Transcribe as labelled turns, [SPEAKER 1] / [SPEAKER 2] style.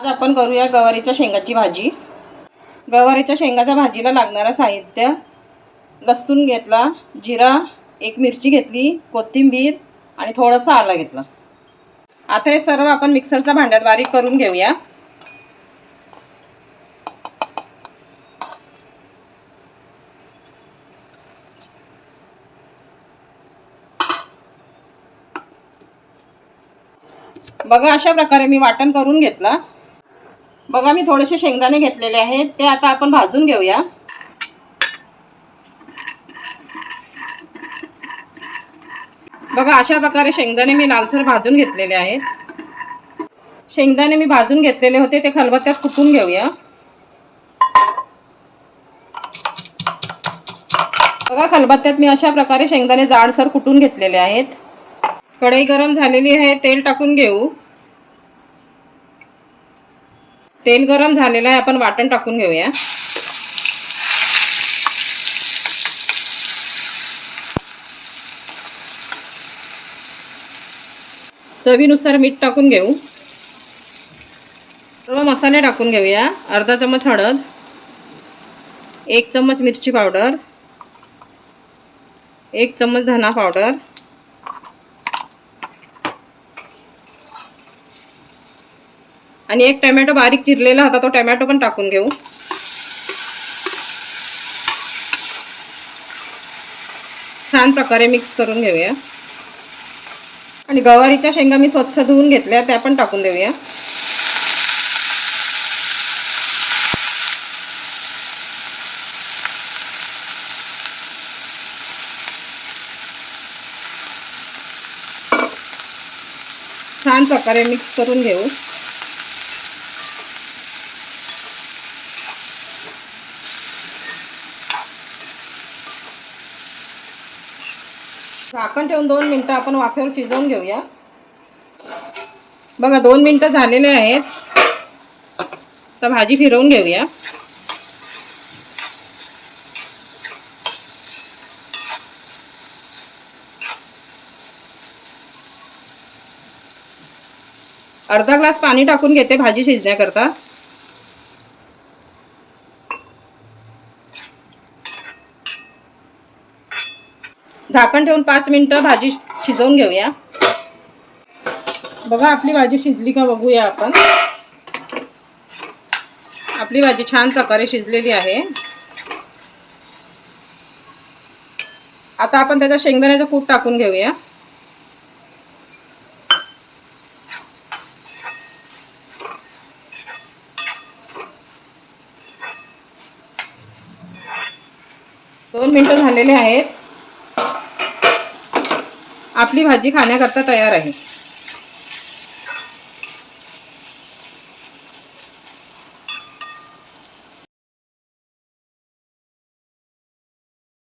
[SPEAKER 1] आज आपण करूया गवारीच्या शेंगाची भाजी. गवारीच्या शेंगाच्या भाजीला लागणारं साहित्य लसूण घेतला जिरा एक मिरची घेतली कोथिंबीर आणि थोडंसं आलं घेतलं. आता हे सर्व आपण मिक्सरच्या भांड्यात बारीक करून घेऊया. बघा अशा प्रकारे मी वाटण करून घेतलं. बघा मी थोडेसे शेंगदाणे घेतलेले आहेत. ते आता आपण भाजून घेऊया. बघा अशा प्रकारे शेंगदाणे मी लालसर भाजून घेतलेले आहेत. शेंगदाणे मी भाजून घेतलेले होते. ते खलबत्त्यात कुटून घेऊया. बघा खलबत्त्यात मी अशा प्रकारे शेंगदाणे जाडसर कुटून घेतलेले आहेत. कढई गरम झालेली आहे. तेल टाकून घेऊ. तेल गरम झालेलं आहे आपण वाटण टाकून घेऊया. चवीनुसार मीठ टाकून घेऊ. सर्व मसाले टाकून घेऊया. अर्धा चम्मच हळद एक चम्मच मिरची पावडर एक चम्मच धना पावडर आणि एक टमॅटो बारीक चिरलेला होता तो टमॅटो पण टाकून घेऊ. छान प्रकारे मिक्स करून घेऊया. आणि गवारीच्या शेंगा मी स्वच्छ धुवून घेतल्या त्या पण टाकून देऊया. छान प्रकारे मिक्स करून घेऊ. झाकण ठेवून दोन मिनटं आपण वाफेवर शिजवून घेऊया. बघा दोन मिनटं झालेले आहेत. तर भाजी फिरवून घेऊया. अर्धा ग्लास पाणी टाकून घेते भाजी शिजण्याकरता. झाकण ठेवून पाच मिनिटं भाजी शिजवून घेऊया. बघा आपली भाजी शिजली का बघूया आपण. आपली भाजी छान प्रकारे शिजलेली आहे. आता आपण त्याच्या शेंगदाण्याचं कूट टाकून घेऊया. दोन मिनटं झालेले आहेत. आपली भाजी खाण्याकरता तयार आहे.